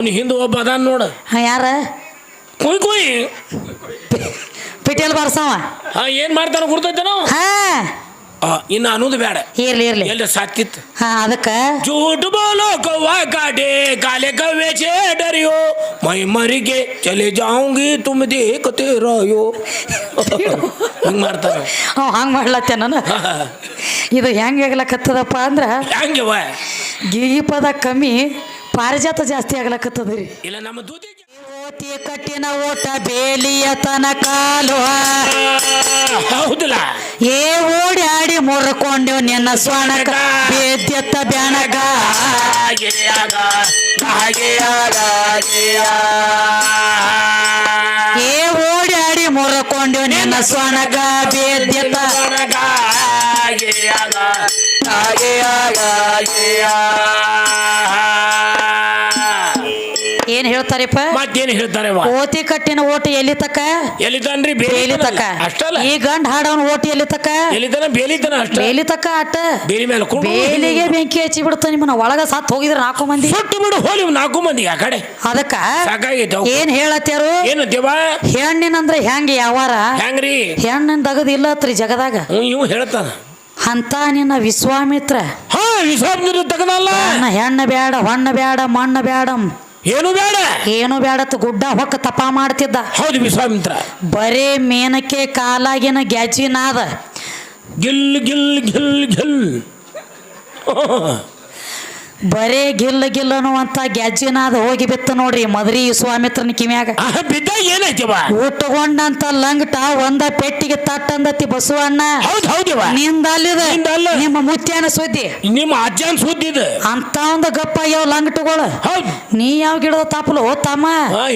ನೀ ಹಿಂದೆ ಒಬ್ಬ ಅದಾನ ನೋಡ ಹಾಂ ಯಾರ ಕುಯ್ ಕುಯ್ ಪಿಟೇಲ್ ಬಾರ್ಸವ ಹಾ ಏನ್ ಮಾಡ್ತಾನ ಗುರ್ತೈತೇನೋ ಹಾಂ ಆ, ಇನ್ನು ಅನ್ನೋದು ಬೇಡ ಇರ್ಲಿ ಇರ್ಲಿ ಎಲ್ಲ ಸಾಕಿತ್ತು ಹಾಂ ಅದಕ್ಕೆ झूठ बोलो कौवा काटे काले कौवे से डरियो मैं मर के चले जाऊंगी तुम देखते रहो ಹಿಂಗ್ ಮಾಡ್ತಾನೆ ಅವ ಹಂಗೆ ಮಾಡ್ಲತ್ತೆ ನಾನು ಇದು ಹೆಂಗೆ ಆಗ್ಲಕತ್ತದಪ್ಪ ಅಂದ್ರೆ ಹಂಗೆ ವ ಗಿಗಿ ಪದ ಕಮ್ಮಿ ಪಾರಿಜಾತ ಜಾಸ್ತಿ ಆಗ್ಲಕತ್ತದ ರೀ ಇಲ್ಲ ನಮ್ಮ ದೂತಿ ಓತಿ ಕಟ್ಟಿನ ಓಟ ಬೇಲಿಯ ತನಕಾಲು ಹೌದಲ್ಲ. ಏ ಓಡಿ ಆಡಿ ಮುರ್ಕೊಂಡೆವು ನಿನ್ನ ಸ್ವಣಕ ಬೇದ್ಯತ್ತ ಬ್ಯಾಣಗ. ಏ ಓಡಿ ಆಡಿ ಮುರ್ಕೊಂಡೆವು ನಿನ್ನ ಸ್ವಣಗ ಹಾಗೆ ಹೇಳ್ತಾರಪ್ಪ? ಮತ್ತೇನು ಹೇಳ್ತಾರೆ ಓತಿ ಕಟ್ಟಿನ ಓಟ ಎಲ್ಲಿ ತಕ ಎಲ್ಲಿದ್ದಾನ್ರಿ? ಬೇಲಿ ತಕ ಅಷ್ಟಲ್ಲ. ಈ ಗಂಡ ಹಾಡವನ ಓಟ ಎಲ್ಲಿ ತಕ ಎಲ್ಲಿದ್ದಾನ? ಬೇಲಿದ್ದಾನ ಅಷ್ಟ. ಬೇಲಿ ತಕ ಅಟ್ಟ ಬೇಲಿ ಮೇಲೆ ಕುಂಡು ಬೇಲಿಗೆ ಬೆಂಕಿ ಹಚ್ಚಿ ಬಿಡ್ತ ನಿಮ್ಮನ್ನ ಒಳಗ ಸತ್ ಹೋಗಿದ್ರ ನಾಲ್ಕು ಮಂದಿ. ಸುಟ್ಟು ಬಿಡು ಹೋಲಿ ನಾಲ್ಕು ಮಂದಿ ಆ ಕಡೆ. ಅದಕ್ಕ. ಏನ್ ಹೇಳತ್ತಾರು ಏನು ದೇವ ಹೆಣ್ಣಿನಂದ್ರ ಹೆಂಗ ಯಾವಾರ? ಹೆಂಗ್ರಿ? ಹೆಣ್ಣಿನ ಇಲ್ಲ ಹತ್ರಿ ಜಗದಾಗ. ಇವ್ ಹೇಳ್ತಾನ. ಅಂತ ನಿನ್ನ ವಿಶ್ವಾಮಿತ್ರ. ತಗನಲ್ಲ ನನ್ನ ಹೆಣ್ಣ ಬ್ಯಾಡ ಹೊಣ್ಣ ಬ್ಯಾಡ ಮಣ್ಣ ಬ್ಯಾಡ. ಏನು ಬೇಡ? ಏನು ಬೇಡ ಗುಡ್ಡ ಹೊಕ್ಕ ತಪ ಮಾಡ್ತಿದ್ದ. ಹೌದು ವಿಶ್ವಾಮಿತ್ರ ಬರೇ ಮೇನಕ್ಕೆ ಕಾಲಾಗಿನ ಗ್ಯಾಚಿನಾದ ಗಿಲ್ ಗಿಲ್ ಗಿಲ್ ಗಿಲ್. ಬರೇ ಗಿಲ್ಲ ಗಿಲ್ಲ ಅನ್ನುವಂತ ಗ್ಯಾಜಿನಾದ ಹೋಗಿ ಬಿತ್ತ ನೋಡ್ರಿ ಮದ್ರಿ ಸ್ವಾಮಿತ್ರನ ಕಿಮ್ಯಾಗ ಬಿದ್ದ ಏನೈತಿವ ಊಟಗೊಂಡಂತ ಲಂಗಟ ಒಂದ ಪೆಟ್ಟಿಗೆ ತಟ್ಟಂದತಿ ಬಸವಣ್ಣ. ಹೌದು ಹೌದಿವ ನಿಂದಲ್ಲಿದ ನಿಂದಲ್ಲ. ನಿಮ್ಮ ಮುತ್ಯಾನ ಸುದ್ದಿ. ನಿಮ್ಮ ಅಜ್ಜನ್ ಸುದ್ದಿ ಅಂತ ಒಂದು ಗಪ್ಪ ಯಾವ ಲಂಗಟಗಳು. ನೀ ಯಾವ ಗಿಡದ ತಾಪಲು? ತಮ್ಮ.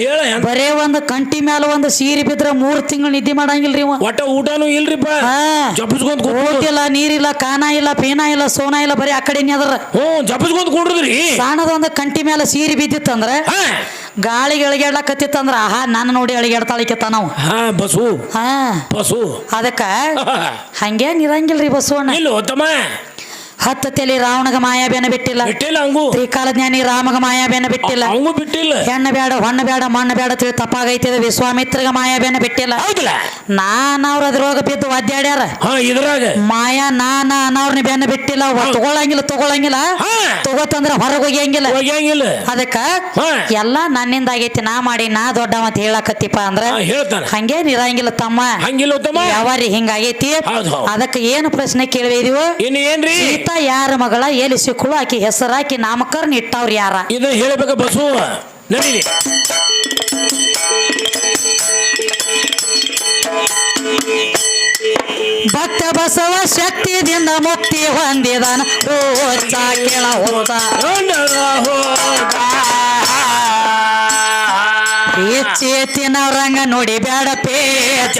ಹೇಳ ಬರೇ ಒಂದು ಕಂಟಿ ಮ್ಯಾಲ ಒಂದು ಸೀರೆ ಬಿದ್ರ ಮೂರ್ ತಿಂಗಳು ನಿದ್ದೆ ಮಾಡಂಗಿಲ್ರಿ ಇವ. ಒಟ್ಟ ಊಟನೂ ಇಲ್ರಿಪ್ಪ ಹಾ. ಜಪಿಸ್ಕೊಂಡ್ ಊಟಿಲ್ಲ ನೀರಿಲ್ಲ ಕಾನ ಇಲ್ಲ ಪೇನ ಇಲ್ಲ ಸೋನಾ ಇಲ್ಲ ಬರೀ ಆ ಕಡೆ ಅದ್ರ. ಹ್ಞೂ ಜಪಿಸ್ಕೊಂಡ್ ಕುಂಡ್ರದ್ರಿ ಸಣ್ಣದ ಒಂದು ಕಂಟಿ ಮೇಲೆ ಸೀರಿ ಬಿದ್ದಿತ್ತಂದ್ರ ಗಾಳಿಗೆ ಅಳಿಗಾಡ್ಲಕತ್ತಿತ್ತಂದ್ರ ಆಹಾ ನಾನು ನೋಡಿ ಅಳಿಗಾಡ್ತಾಳಿಕೆತ್ತ ನಾವು. ಹಾ ಬಸು. ಹಾ. ಬಸು. ಅದಕ್ಕ ಹಂಗೇನ್ ಇರಂಗಿಲ್ರಿ ಬಸವಣ್ಣ. ಇಲ್ಲ ತಮ್ಮ ಹತ್ತ ತಲೆ ರಾವಣಗ ಮಾಯಾಬೇನ ಬಿಟ್ಟಿಲ್ಲ. ಬಿಟ್ಟಿಲ್ಲ ಹಂಗು ತ್ರಿಕಾಲ ಜ್ಞಾನಿ ರಾಮಗ ಮಾಯಾಬೇನ ಬಿಟ್ಟಿಲ್ಲ. ಹಂಗೂ ಬಿಟ್ಟಿಲ್ಲ. ಹೆಣ್ಣ ಬೇಡ ಹೊಣ್ಣ ಬೇಡ ಮಣ್ಣ ಬೇಡ ತಿಳಿ ತಪ್ಪಾಗೈತಿದ ವಿಶ್ವಾಮಿತ್ರಗ ಮಾಯಾಬೇನ ಬಿಟ್ಟಿಲ್ಲ. ಹೌದಲ್ಲ. ನಾನ್ ಅವ್ರ ಅದ್ರೊಳಗ ಬಿದ್ದು ಒದ್ದಾಡ್ಯಾರ. ಇದ್ರಾಗ. ಮಾಯಾ ನಾನ ಅನ್ನೋರ್ನ ಬೆನ್ನ ಬಿಟ್ಟಿಲ್ಲ. ತಗೊಳಂಗಿಲ್ಲ ತಗೊಳಂಗಿಲ್ಲ. ತಗೋತಂದ್ರ ಹೊರಗೆ ಹೋಗಿಯಂಗಿಲ್ಲ. ಹೋಗ್ಯಾಂಗಿಲ್ಲ. ಅದಕ್ಕ ಎಲ್ಲಾ ನನ್ನಿಂದ ಆಗೈತಿ ನಾ ಮಾಡಿ ನಾ ದೊಡ್ಡ ಅಂತ ಹೇಳಕತ್ತಿಪ್ಪ ಅಂದ್ರ ಹಾ, ಹೇಳ್ತಾನ ಹಂಗೇನ್ ಇರಂಗಿಲ್ಲ ತಮ್ಮ. ಹಂಗಿಲ್ಲ ತಮ್ಮ ಯಾವಾರಿ ಹಿಂಗಾಗೈತಿ. ಅದಕ್ಕೆ ಏನು ಪ್ರಶ್ನೆ ಕೇಳಿದೀವು ಇನ್ನು ಏನ್ರಿ? ಸೀತಾ ಯಾರ ಮಗಳ? ಎಲ್ಲಿ ಸಿಕ್ಕಳು? ಆಕಿ ಹೆಸರಾಕಿ ನಾಮಕರಣ ಇಟ್ಟವ್ರ ಯಾರ? ಇದು ಹೇಳಬೇಕ ಬಸು ನಡೀಲಿ ಭಕ್ತ ಬಸವ ಶಕ್ತಿದಿಂದ ಮುಕ್ತಿ ಹೊಂದಿದನ. ಓಚ ಕೆಳ ಚೇತಿನ ರಂಗ ನೋಡಿ ಬೇಡ ಪೇಚ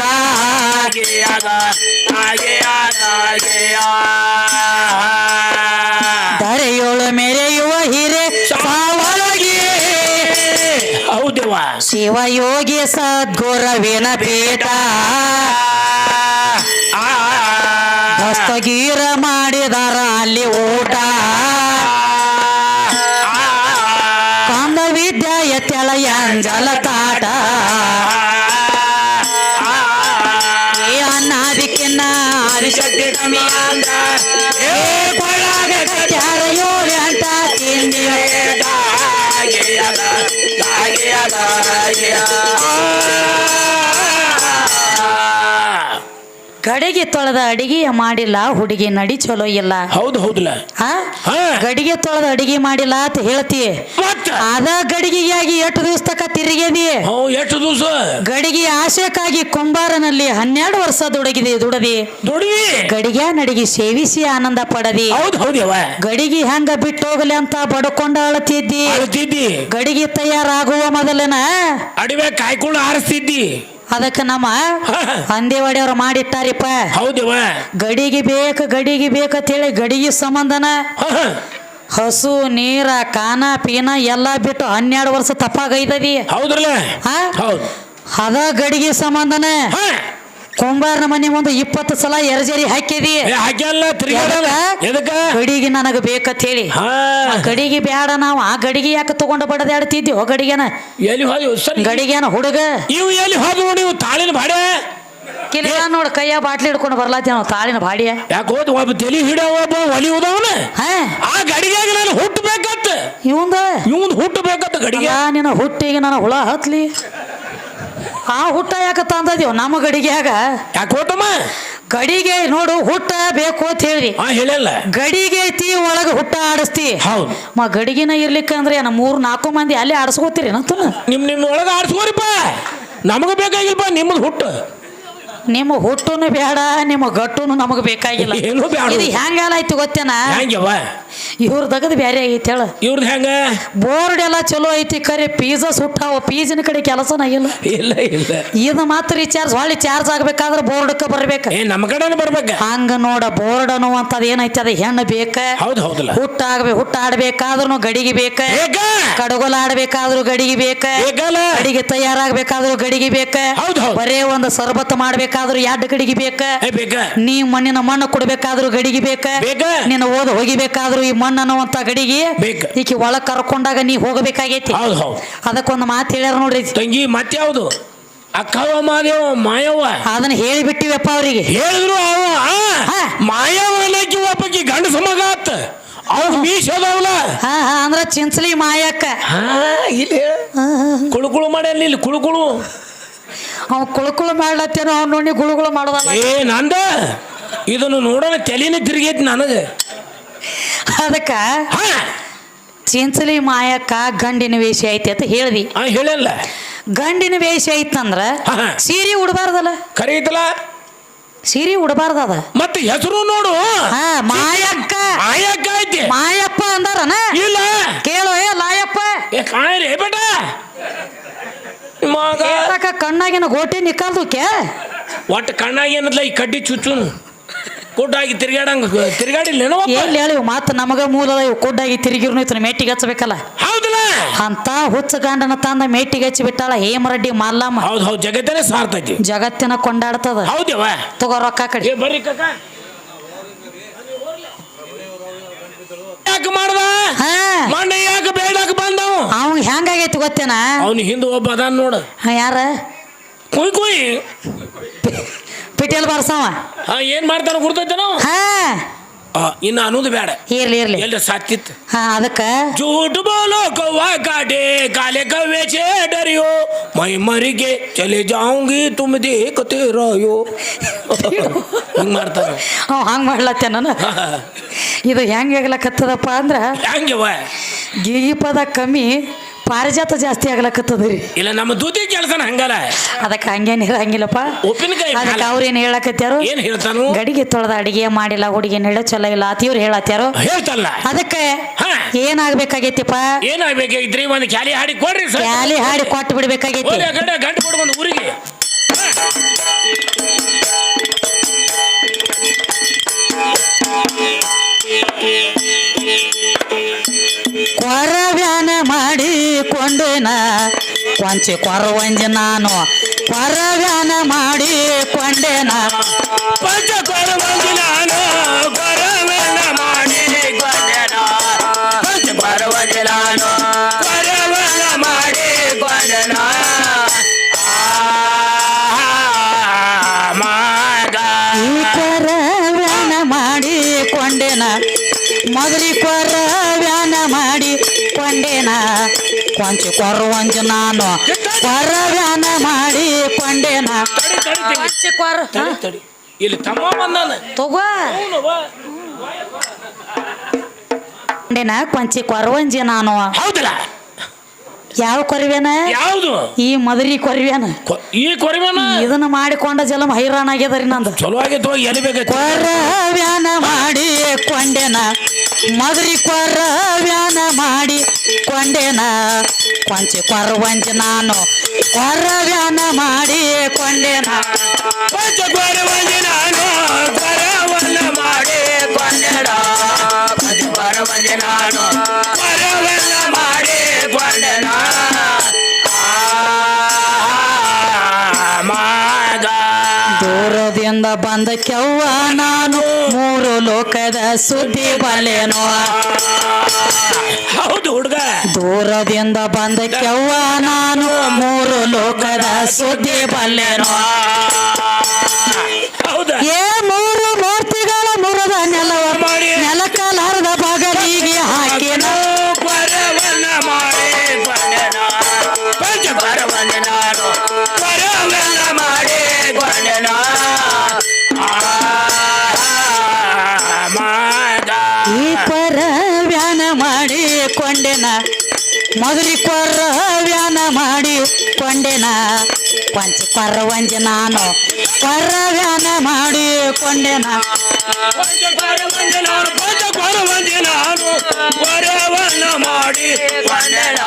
ಶಿವಯೋಗಿ ಸದ್ಗುರವಿನ ಪೀಠ. ಹಸ್ತಗೀರ ಮಾಡಿದಾರ ಅಲ್ಲಿ ಊಟ. ಗಡಿಗೆ ತೊಳೆದ ಅಡಿಗೆ ಮಾಡಿಲ್ಲ ಹುಡುಗಿ ನಡಿ ಚಲೋ ಇಲ್ಲ. ಹೌದು ಹೌದಲ್ಲ. ಆ? ಗಡಿಗೆ ತೊಳೆದ ಅಡಿಗೆ ಮಾಡಿಲ್ಲ ಅಂತ ಹೇಳ್ತಿ ಮತ್ತ? ಅದ ಗಡಿಗೆಯಾಗಿ ಎಷ್ಟು ದಿವಸ ತಕ ತಿರುಗಿದಿ ಹ್ಞೂ ಎಷ್ಟು ದಿವಸ? ಗಡಿಗೆ ಆಶಕ್ಕಾಗಿ ಕುಂಬಾರನಲ್ಲಿ ಹನ್ನೆರಡು ವರ್ಷ ದುಡಗಿದೆ ದುಡದಿ? ದುಡಿ ಗಡಿಗೆ ನಡಿಗೆ ಸೇವಿಸಿ ಆನಂದ ಪಡದಿ. ಹೌದು ಹೌದವ್ವ ಗಡಿಗೆ ಹೆಂಗ ಬಿಟ್ಟು ಹೋಗಲಿ ಅಂತ ಬಡ್ಕೊಂಡ ಅಳತಿದ್ದಿ. ಅಳ್ತಿದ್ದಿ. ಗಡಿಗೆ ತಯಾರಾಗುವ ಮೊದಲನ? ಅಡಿವೆ ಕಾಯ್ಕೊಂಡು ಆರಿಸ್ತಿದ್ದಿ. ಅದಕ್ಕೆ ನಮ್ಮ ಅಂದೇವಾಡಿ ಹಂದೇವಾಡಿಯವ್ರು ಮಾಡಿಟ್ಟಾರಿಪ್ಪ. ಹೌದವ? ಗಡಿಗೆ ಬೇಕು ಗಡಿಗೆ ಬೇಕಂತೇಳಿ ಗಡಿಗೆ ಸಂಬಂಧನ. ಹಸು ನೀರ ಕಾನ ಪೀನ ಎಲ್ಲ ಬಿಟ್ಟು ಹನ್ನೆರಡು ವರ್ಷ ತಪ್ಪಾಗೈತದಿ. ಹೌದ್ರಲ್ಲ? ಅದ ಗಡಿಗೆ ಸಂಬಂಧನ. ಕುಂಬಾರನ ಮನೆ ಮುಂದೆ ಇಪ್ಪತ್ತು ಸಲ ಎರಜರಿ ಹಾಕಿದಿ. ಏ ನನಗ ಬೇಕಂತ ಹೇಳಿ. ಕಡಿಗೆ ಗಡಿಗೆ ಬೇಡ ನಾವು. ಆ ಗಡಿಗೆ ಯಾಕೆ ತಗೊಂಡು ಬಡದಾಡ್ತಿದ್ವಿ ಎಲ್ಲಿ ಗಡಿಗೆನ ಗಡಿಗೆನ ಹುಡುಗ. ಇವು ಎಲ್ಲಿ ಹೋದ್ವು ನೀವು ತಾಳಿನ ಬಾಡೆ ಕಿಲ್ಲ ನೋಡ್ ಕೈಯ ಬಾಟ್ಲಿ ಹಿಡ್ಕೊಂಡು ಬರ್ಲಾತಿ ನಾವು ತಾಳಿನ ಬಾಡಿಯ. ಯಾಕೆ ಹೋದ್ ಒಬ್ಬ ತಲಿ ಹಿಡ ಒಬ್ಬ ಒಲಿ ಹಾ. ಆ ಗಡಿಗ್ಯಾಗ ನಾನು ಹುಟ್ಟಬೇಕತ್ತ ಇವಂದ? ಇವಂದ್ ಹುಟ್ಟಬೇಕತ್ತ ಗಡಿಗೆ. ನಿನ್ನ ಹುಟ್ಟಿಗೆ ನನ್ನ ಹುಳ ಹತ್ಲಿ. ಆ ಹುಟ್ಟ ಯಾಕ ತಂದದೀವ್ ನಮ್ಮ ಗಡಿಗ್ಯಾಗ ಯಾಕೆ ಹೋಟಮ್ಮ ಗಡಿಗೆ ನೋಡು ಹುಟ್ಟ ಬೇಕು ಅಂತ ಹೇಳಿ ಹೇಳಲ್ಲ. ಗಡಿಗೆ ಐತಿ ಒಳಗ ಹುಟ್ಟ ಆಡಿಸ್ತಿ. ಹೌದು. ಮ ಗಡಿಗಿನ ಇರ್ಲಿಕ್ಕಂದ್ರೆ ನಮ್ಮ ಮೂರು ನಾಲ್ಕು ಮಂದಿ ಅಲ್ಲಿ ಆಡಿಸ್ಕೋತೀರಿ ನಂತನ ನಿಮ್ ನಿಮ್ ಒಳಗ ಆಡ್ಸ್ಕೋರಿಪ್ಪ. ನಮಗ ಬೇಕಾಗಿಲ್ಪ ನಿಮ್ಮದು ಹುಟ್ಟು. ನಿಮ್ಮ ಹುಟ್ಟುನು ಬೇಡ ನಿಮ್ಮ ಗಟ್ಟುನು ನಮಗ ಬೇಕಾಗಿಲ್ಲ. ಏನೂ ಬ್ಯಾಡ. ಇದು ಹೆಂಗಾಲಾಯ್ತು ಗೊತ್ತೇನಾ? ಹೆಂಗ್ಯವ ಇವ್ರ ದಗದ್ ಬ್ಯಾರೆ ಆಗೈತಿ ಹೇಳ. ಇವ್ರದ್ದು ಹೆಂಗ? ಬೋರ್ಡ್ ಎಲ್ಲ ಚಲೋ ಐತಿ ಕರೆ ಪೀಸ ಸುಟ್ಟಾವ ಪೀಜಿನ ಕಡೆ ಕೆಲಸನ ಇಲ್ಲ ಇಲ್ಲ ಇಲ್ಲ. ಇದು ಮಾತ್ರ ರಿಚಾರ್ಜ್ ಹೊಳ್ಳಿ ಚಾರ್ಜ್ ಆಗ್ಬೇಕಾದ್ರೆ ಬೋರ್ಡ್ಕ ಬರ್ಬೇಕು. ಏ ನಮ್ಮ ಕಡೆನೇ ಬರ್ಬೇಕ. ಹಂಗ ನೋಡ ಬೋರ್ಡ್ ಅನ್ನುವಂಥದ್ದು ಏನೈತಿ ಅದ ಹೆಣ್ಣು ಬೇಕ? ಹೌದು ಹೌದಲ್ಲ. ಹುಟ್ಟ ಆಗ್ಬೇಕು ಹುಟ್ಟ ಆಡ್ಬೇಕಾದ್ರೂ ಗಡಿಗೆ ಬೇಕ? ಬೇಕ? ಕಡಗೋಲ ಆಡ್ಬೇಕಾದ್ರೂ ಗಡಿಗೆ ಬೇಕ? ಬೇಕಲ್ಲ? ಗಡಿಗೆ ತಯಾರಾಗ್ಬೇಕಾದ್ರೂ ಗಡಿಗೆ ಬೇಕ? ಹೌದು ಹೌದು. ಬರೇ ಒಂದು ಸರ್ಬತ್ ಮಾಡ್ಬೇಕಾದ್ರೂ ಎರಡು ಗಡಿಗೆ ಬೇಕ? ಏ ಬೇಕ. ನೀ ಮಣ್ಣಿನ ಮಣ್ಣು ಕೊಡ್ಬೇಕಾದ್ರೂ ಗಡಿಗೆ ಬೇಕ? ಬೇಕ. ನಿನ್ನ ಓದ್ ಹೋಗಿಬೇಕಾದ್ರೂ ಈ ಮಣ್ಣು ಅನ್ನುವಂತ ಗಡಿಗೆ ಬೇಕು. ಈಕಿ ಒಳಗ್ ಕರ್ಕೊಂಡಾಗ ನೀ ಹೋಗಬೇಕಾಗೈತಿ. ಹೌದು ಹೌದು. ಅದಕ್ಕೊಂದು ಮಾತು ಹೇಳ್ಯಾರ ನೋಡ್ರಿ. ತಂಗಿ ಮತ್ಯಾವ್ದು? ಅಕ್ಕವ ಮಾದೇವ ಮಾಯವ್ವ? ಅದನ್ನ ಹೇಳಿಬಿಟ್ಟಿವಪ್ಪ ಅವರಿಗೆ. ಹೇಳಿದ್ರು ಅವ. ಆ, ಹಾ. ಮಾಯವ್ವ ಅನ್ನಕ್ಕೆ ಒಬ್ಬಕಿ ಗಂಡ ಸಮಗ ಆತ. ಅವ್ರ ಮೀಸ್ ಅದಾವಲ್ಲ. ಹಾ ಹಾ ಅಂದ್ರ ಚಿಂಚಲಿ ಮಾಯಕ್ಕ. ಹಾ ಇಲ್ಲಿ ಹೇಳ. ಕುಳುಕುಳು ಮಾಡ್ಯಾನ ಇಲ್ಲಿ ಕುಳುಕುಳು. ಕುಳು ಅವ್ ಕುಳುಕುಳು ಮಾಡ್ಲತ್ತೇನೋ ಅವ್ನ ನೋಡಿ ಗುಳುಗುಳು ಮಾಡೋದಲ್ಲ. ಏ ನಂದ ಇದನ್ನು ನೋಡೋಣ ತಲೆನೇ ತಿರುಗೈತಿ ನನಗೆ. ಅದಕ್ಕ ಚಿಂಚಲಿ ಮಾಯಕ್ಕ ಗಂಡಿನ ವೇಷ ಐತಿ ಅಂತ ಹೇಳ್ದಿ. ಹೇಳಲ್ಲ. ಗಂಡಿನ ವೇಷ ಐತಂದ್ರ. ಸೀರೆ ಉಡಬಾರ್ದಲ್ಲ? ಕರೀತಲ್ಲ? ಸೀರೆ ಉಡಬಾರ್ದದ ಮತ್ತೆ ಹೆಸರು ನೋಡು. ಮಾಯಕ್ಕ. ಮಾಯಕ್ಕ ಐತಿ. ಮಾಯಪ್ಪ ಅಂದಾರನ? ಇಲ್ಲ. ಕೇಳು ಏ ಲಾಯಪ್ಪ. ಏ ಕಾಯ್ರಿ ಬೇಟ. ಮಗ. ಕಣ್ಣಾಗಿನ ಗೋಟಿ ನಿಕ್ಕಲ್ದಕ್ಕೆ ಒಟ್ಟು ಕಣ್ಣಾಗ ಏನದ್ಲ ಈ ಕಡ್ಡಿ ಚುಚ್ಚುನು. ಕೊಟ್ಟಾಗಿ ತಿರ್ಗಾಡಂಗ ತಿರ್ಗಾಡಿಲ್ಲೇನೋ ಎಲ್ಲಿ ಹೇಳಿವ್ ಮಾತು ನಮಗ ಮೂಲ ಇವು ಕುಡ್ಡಾಗಿ ತಿರುಗಿರ್ನು ಇತನ ಮೇಟಿಗೆ ಹಚ್ಚಬೇಕಲ್ಲ ಹೌದಲ್ಲ? ಅಂತ ಹುಚ್ಚ ಗಂಡನ ತಂದ ಮೇಟಿಗೆ ಹಚ್ಚಿ ಬಿಟ್ಟಾಳ ಹೇಮರೆಡ್ಡಿ ಮಲ್ಲಮ್ಮ. ಹೌದು ಹೌದು ಜಗತ್ತನೇ ಸಾರ್ತೈತಿ ಜಗತ್ತಿನ ಕೊಂಡಾಡ್ತದ. ಹೌದವ ತಗೋ ರೊಕ್ಕ ಕಡಿ. ಏ ಬರ್ರಿ ಕಕ್ಕ ಯಾಕೆ ಮಾಡ್ದ? ಹಾ. ಮಣ್ಣ ಯಾಕೆ ಬೇಡಾಕ ಬಂದವು? ಅವ್ ಹೆಂಗಾಗೈತಿ ಗೊತ್ತೇನ? ಅವನು ಹಿಂದೆ ಒಬ್ಬ ಅದಾನ ನೋಡು. ಹಾ, ಯಾರ? ಕುಯ್ ಕುಯ್. ಪಿಟೇಲ್ ಬರ್ಸವ ಹಾ ಏನ್ ಮಾಡ್ತಾನ ಗುರ್ತೈತೇನೋ ಹಾ ಆ, ಇನ್ನು ಅನ್ನೋದು ಬೇಡ ಇರ್ಲಿ ಇರ್ಲಿ ಎಲ್ಲ ಸಾತಿತ್ತು ಹಾ ಅದಕ್ಕ झूठ बोलो कौवा काटे काले कौवे से डरियो मैं मर के चले जाऊंगी तुम देखते रहो ಹಿಂಗ್ ಮಾಡ್ತಾನೆ ಅವ್ ಹಂಗ್ ಮಾಡ್ಲತ್ತೇನ ಇದು ಹೆಂಗ್ ಆಗ್ಲಕತ್ತದಪ್ಪ ಅಂದ್ರ ಹಂಗವ ಗಿಗಿ ಪದ ಕಮ್ಮಿ ಪಾರಿಜಾತ ಜಾಸ್ತಿ ಆಗ್ಲಕತ್ತದ್ರಿ. ಇಲ್ಲ ನಮ್ಮ ದೂತಿ ಕೆಲಸನ ಹಂಗಲ್ಲ. ಅದಕ್ಕೆ ಹಂಗೇನ್ ಹೇಳಂಗಿಲ್ಲಪ್ಪ. ಉಪ್ಪಿನಕಾಯಿ ಅದಕ್ಕೆ ಅವ್ರೇನು ಹೇಳಕತ್ಯಾರು? ಏನ್ ಹೇಳ್ತಾನು? ಗಡಿಗೆ ತೊಳೆದ ಅಡಿಗೆ ಮಾಡಿಲ್ಲ ಹುಡುಗಿ ಹೇಳ ಚಲೋ ಇಲ್ಲ ಅತಿಯವ್ರು ಹೇಳತ್ಯಾರು. ಹೇಳ್ತಲ್ಲ. ಅದಕ್ಕೆ. ಏನಾಗ್ಬೇಕಾಗೈತಿಪ್ಪ? ಏನಾಗ್ಬೇಕಾಗಿದ್ರಿ ಒಂದು ಕ್ಯಾಲಿ ಹಾಡಿ ಕೊಡ್ರಿ ಸರ್ ಕ್ಯಾಲಿ ಹಾಡಿ ಕೊಟ್ಟು ಬಿಡ್ಬೇಕಾಗೈತಿ. ಗಂಟು ಕೊಡ್ಬಂದು ಊರಿಗೆ. ಮಾಡಿಕೊಂಡೇನ ಕೊಂಚಿ ಕೊರವಂಜಿ ನಾನು ಕೊರವ್ಯಾನ ಮಾಡಿಕೊಂಡೇನ ಕೊಂಚ ಕೊರವಂಜಿ ನಾನು ಕೊರವನ್ನ ಕೊಂಚೆ ಕೊರವಂಜಿ ನಾನು. ಕೊರವ್ಯಾನ ಮಾಡಿ ಕೊಂಡೇನ. ಕೊಂಚೆ ಕೊರ. ತಡಿ. ಇಲ್ಲಿ ತಮ್ಮ ಬಂದಾನ ತಗೋ. ಅವ್ನು ಬಾ. ಕೊಂಡೇನ ಕೊಂಚೆ ಕೊರವಂಜಿ ನಾನು. ಹೌದಲ್ಲ? ಯಾವ ಕೊರಿವೇನ? ಯಾವುದು? ಈ ಮದರಿ ಕೊರವೇನ. ಈ ಕೊರವೇನ? ಇದನ್ನ ಮಾಡಿಕೊಂಡ ಜಲಂ ಹೈರಾಣ ಆಗ್ಯದರಿ ನಂದು. ಚಲೋ ಆಗಿತ್ತು ಎಲ್ಲಿ ಕೊರವ್ಯಾನ ಮಾಡಿ ಕೊಂಡೆನ. ಮದರಿ ಕೊರವ್ಯಾನ ಮಾಡಿ ಕೊಂಡೆನ, ಕೊಂಚಿ ಕೊರವಂಜಿ ನಾನು ಕೊರವ್ಯಾನ ಮಾಡಿ ಕೊಂಡೆನ ಕೊಂಚ ಕೊರವಂಜಿ ನಾನು, ಕೊರವನ್ನ ಮಾಡಿ ಕೊಂಡೆನ. ಕೊಂಚ ಕೊರವಂಜಿ ನಾನು ಬಂದ ಕೆವ್ವ ನಾನು. ಮೂರು ಲೋಕದ ಸುದ್ದಿ ಬಲ್ಲೆನೋ. ಹೌದು ಹುಡುಗ. ದೂರದಿಂದ ಬಂದ ಕೆವ್ವ ನಾನು. ಮೂರು ಲೋಕದ ಸುದ್ದಿ ಬಲ್ಲೆನೋ. ಹೌದ? ಮೊದಲಿ ಕೊರ ವ್ಯಾನ ಮಾಡಿ ಕೊಂಡೆನ? ಪಂಚ ಪರವಂಜ ನಾನು. ಕೊರ್ರ ವ್ಯಾನ ಮಾಡಿ ಕೊಂಡೆನ? ಮಾಡಿ ಕೊಂಡೆನ?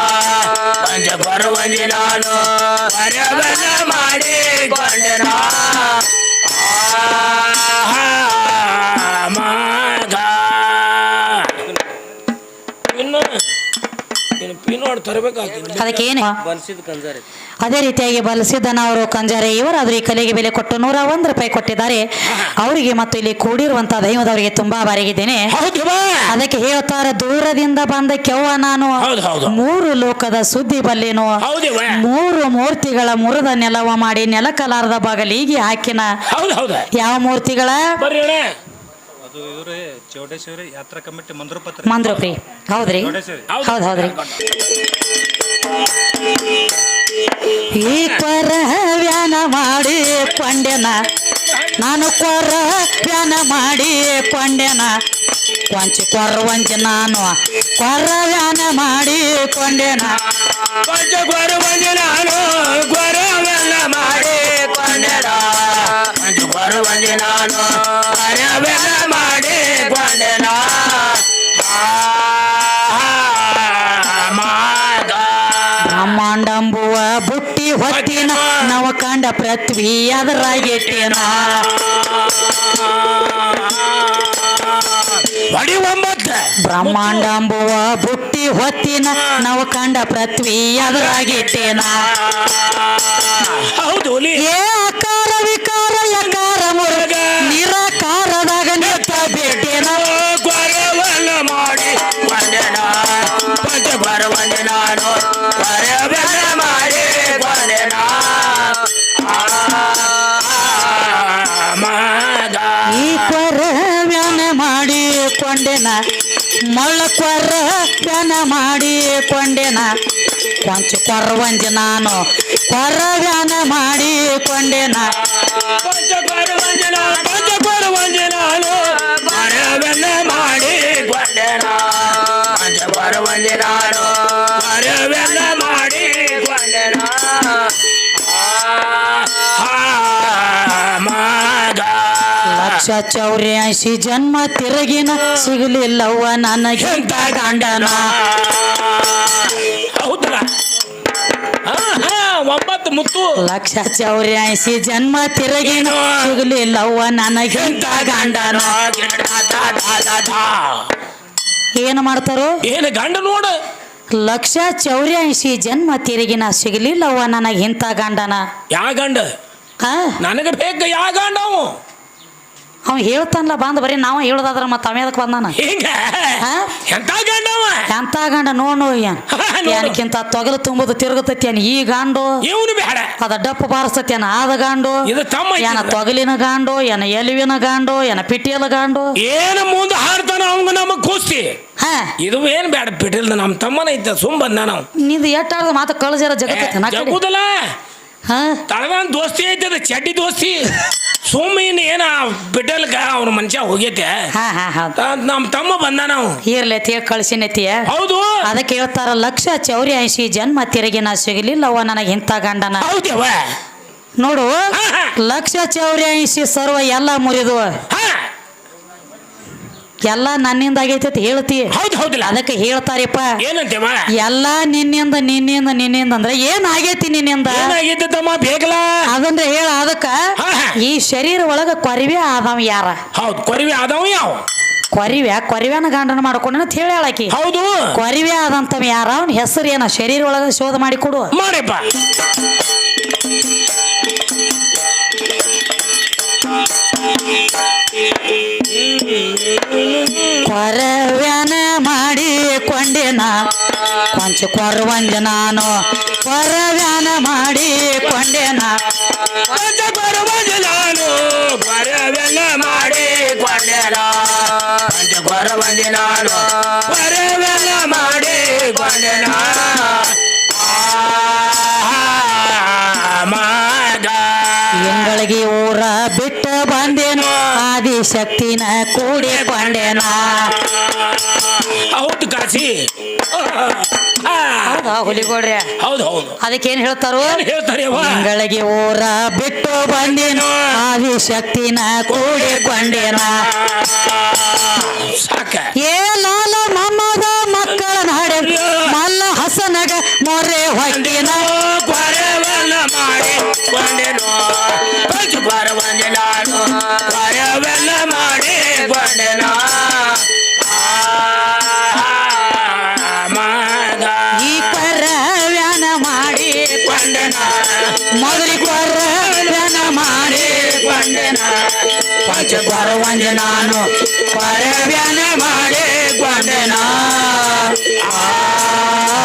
ಪಂಚ ಪರವನ್ನ ನಾನು ಮಾಡಿ ಕೊಂಡೆನ? ಇನ್ನು ಪಿನೋಡ್ ತರಬೇಕಾಗ್ತದೆ. ಅದಕ್ಕೆ ಏನು ಬನ್ಸಿದ್ ಕಂಜಾರಿ. ಅದೇ ರೀತಿಯಾಗಿ ಬಲಸಿದ್ದನ ಅವರು ಕಂಜಾರೆ ಅವರು ಈ ಕಲೆಗೆ ಬೆಲೆ ಕೊಟ್ಟು ನೂರ ಒಂದು ರೂಪಾಯಿ ಕೊಟ್ಟಿದ್ದಾರೆ. ಅವರಿಗೆ ಮತ್ತು ಇಲ್ಲಿ ಕೂಡಿರುವಂತಹ ದೈವದವರಿಗೆ ತುಂಬಾ ಬಾರಿಗಿದ್ದೇನೆ. ಅದಕ್ಕೆ ಹೇಳ್ತಾರೆ ದೂರದಿಂದ ಬಂದ ಕೆವ್ವ ನಾನು. ಹೌದು ಹೌದು. ಮೂರು ಲೋಕದ ಸುದ್ದಿ ಬಲ್ಲೇನು. ಹೌದಿವ ಮೂರು ಮೂರ್ತಿಗಳ ಮುರದ ನೆಲವ ಮಾಡಿ ನೆಲಕಲಾರದ ಬಾಗಲಿಗೆ ಹಾಕಿನ. ಹೌದು ಹೌದ. ಯಾವ ಮೂರ್ತಿಗಳ? ಅದು ಇವ್ರಿ ಚೌಡೇಶ್ವರಿ ಯಾತ್ರಾ ಕಮಿಟಿ ಮಂದ್ರಪತ್ರ ಮಂದ್ರಪ್ರಿ. ಹೌದ್ರಿ? ಚೌಡೇಶ್ವರಿ. ಹೌದ್ ಹೌದ್ರಿ. ಈ ಪರ ವ್ಯಾನ ಮಾಡಿ ಪಂಡ್ಯನ ನಾನು ಕೊರ ವ್ಯಾನ ಮಾಡಿ ಪಂಡ್ಯನ. ಕೊಂಚ ಕೊರ ವಂಚ ನಾನು ಕೊರ ವ್ಯಾನ ಮಾಡಿ ಪಂಡ್ಯನ. ಕೊಂಚ ಕೊರ ವಂಚ ನಾನು ಕೊರ ವ್ಯಾನ ಮಾಡಿ ಪಂಡ್ಯನ. ಕೊಂಚ ಕೊರ ವಂಚ ನಾನು ಕೊರ ಮಾಡಿ ಪೃಥ್ವಿ ಅದರಾಗಿಟ್ಟೇನ ಬಡಿ ಒಂಬತ್ತ ಬ್ರಹ್ಮಾಂಡಂಬುವ ಬುಟ್ಟಿ ಹೊತ್ತಿನ ನಾವು ಕಂಡ ಪೃಥ್ವಿ ಅದರಾಗಿಟ್ಟೇನಾ ಹೌದು ಏ ಅಕಾರ ವ್ಯಾನ ಮಾಡಿ ಕೊಂಡೆನ ಕೊಂಚ ಕೊರವಂಜಿ ನಾನು ಕೊರ ಮಾಡಿಕೊಂಡೆನ ಮಾಡಿ ಚೌರ್ಯಾಸಿ ಜನ್ಮ ತಿರುಗಿನ ಸಿಗಲಿಲ್ಲವ್ವ ನನಗೆ. ಗಂಡನ? ಹೌದಲ್ಲ? ಹಾ ಹಾ ಒಂಬತ್ತು ಮುತ್ತು. ಲಕ್ಷ ಚೌರ್ಯಾಸಿ ಜನ್ಮ ತಿರುಗಿನ ಸಿಗಲಿಲ್ಲವ್ವ ನನಗೆ. ಗಂಡನ? ಏನು ಮಾಡ್ತಾರೋ? ಏನು ಗಂಡ ನೋಡು? ಲಕ್ಷ ಚೌರ್ಯಾಸಿ ಜನ್ಮ ತಿರುಗಿನ ಸಿಗಲಿಲ್ಲವ್ವ ನನಗಿಂತ ಗಂಡನ. ಯಾ ಗಂಡ? ಹಾ? ನನಗೆ ಬೇಕು ಯಾ ಗಂಡ ಅವ ಅವ ಹೇಳ್ತಾನಲ್ಲ ಬಂದ್ ಬರೀ ನಾವು ಹೇಳೋದಾದ್ರ ಮತ್ತೆ ಅವೇದಕ್ಕೆ ಬಂದಾನ ಹಿಂಗ ಹಾ? ಎಂತ ಗಂಡವ ಎಂತ ಗಂಡ ನೋಡ್ ನೋಡಿ ಏನ್ ನೋಡು. ಏನಕ್ಕಿಂತ ತೊಗಲು ತುಂಬುದು ತಿರುಗುತ್ತೈತಿ ಏನ್ ಈ ಗಾಂಡು ಇವನು ಬೇಡ ಅದ ಡಪ್ಪು ಬಾರಿಸ್ತೈತಿ ಏನ ಆದ ಗಾಂಡು ಇದು ತಮ್ಮ ಐತಿ ಏನ ಇದು. ತೊಗಲಿನ ಗಾಂಡು ಏನ ಎಲುವಿನ ಗಾಂಡು ಏನ ಪಿಟಿಯಲ ಗಾಂಡು ಏನು ಮುಂದೆ ಹಾಡ್ತಾನ ಅವಂಗ ನಮಗ್ ಕುಸ್ತಿ ಹಾ ಇದು ಏನ್ ಬೇಡ ಬಿಟ್ಟಿಲ್ದ ನಮ್ಮ ತಮ್ಮನ ಐತ ಸುಮ್ ಬಂದ ನಾವು ನಿಂದು ಎಟ್ಟಾರ್ದ ಮಾತು ಕಳ್ಜಾರ ಜಗತ್ತೈತಿ ನಾ ಕಡೆ ಜಗುದಲ್ಲ ಹಾ ತಳಗನ್ ದೋಸ್ತಿ ಐತದ ಚಡ್ಡಿ ದೋಸ್ತಿ ಸುಮ್ ಇನ್ ಏನ ಬಿಟ್ಟಲ್ಕ ಅವ್ನ ಮನುಷ್ಯ ಹೋಗೈತೆ ಹಾ ಹಾ ಹೌದು. ತ- ನಮ್ ತಮ್ಮ ಬಂದ ನಾವು. ಇರ್ಲಿ ತೇ ಕಳ್ಸಿನತಿಯ ಹೌದು. ಅದಕ್ಕೆ ಹೇಳ್ತಾರ ಲಕ್ಷ ಚೌರಿ ಐಸಿ ಜನ್ಮ ತಿರುಗಿನ ಸಿಗಲಿಲ್ಲವ್ವ ನನಗೆ ಇಂಥ ಗಂಡನ. ಹೌದವ ನೋಡು ಲಕ್ಷ ಚೌರಿ ಐಸಿ ಸರ್ವ ಎಲ್ಲ ಮುರಿದು. ಹಾ. ಎಲ್ಲ ನನ್ನಿಂದ ಆಗೈತಿ ಅಂತ ಹೇಳ್ತಿ. ಹೌದು ಹೌದಿಲ್ಲ. ಅದಕ್ಕೆ ಹೇಳ್ತಾರಪ್ಪ. ಎಲ್ಲಾ ಎಲ್ಲ ನಿನ್ನಿಂದ ನಿನ್ನಿಂದ ನಿನ್ನಿಂದ ಅಂದ್ರೆ ಏನ್ ಆಗೈತಿ ನಿನ್ನಿಂದ? ತಮ್ಮ ಬೇಕಲ್ಲ ಅದಂದ್ರೆ ಹೇಳ ಅದಕ್ಕ. ಹಾ, ಹಾ. ಈ ಶರೀರ ಒಳಗ ಕೊರಿವೆ ಆದವ ಯಾರ? ಹೌದು ಕೊರಿವಿ ಆದವ ಯಾವ? ಕೊರಿವೆ ಕೊರಿವೆನ ಗಂಡನ ಮಾಡ್ಕೊಂಡ ಅಂತ ಹೇಳಿ ಹೇಳಾಕಿ. ಹೌದು. ಕೊರಿವೆ ಆದಂತವ ಯಾರ? ಅವನ ಹೆಸರು ಏನ? ಶರೀರ ಒಳಗ ಶೋಧ ಮಾಡಿ ಕೊಡು. ಮಾಡಪ್ಪ. ಕೊಂಚ ಕೊರವಂಜ ನಾನು ಕೊರವ್ಯಾನ ಮಾಡಿಕೊಂಡೆನ ಪಂಚ ಕೊರವಂಜ ನಾನು ಕೊರವ್ಯಾನ ಮಾಡಿ ಕೊಂಡೆನ. ಕೊರವಂಜ ನಾನು ಕೊರವ್ಯಾನ ಮಾಡಿ ಕೊಂಡೆನ. ಎಂಗಳಿಗೆ ಊರ ಬಿಟ್ಟು ಬಂದೇನು ಆದಿಶಕ್ತಿನ ಕೂಡಿಕೊಂಡೆನ ಔಟ್ ಕಾಸಿ. ಹೌದಾ ಹುಲಿಗೋಡ್ರೆ ಹೌದು ಹೌದು. ಅದಕ್ಕೇನ್ ಹೇಳ್ತಾರೋ? ಅವ್ವ? ಊರ ಬಿಟ್ಟು ಬಂದೇನು ಆದಿಶಕ್ತಿನ ಕೂಡಿಕೊಂಡೆನ ಸಾಕ. ಏ ಲಾಲ ಮಮ್ಮದ ಮಕ್ಕಳ ನಾಡೆ. ಕೊರವಂಜ ನಾನು ಕೊರವೆಲ್ಲ ಮಾಡಿ ಕೊಂಡೆನ. ಆ.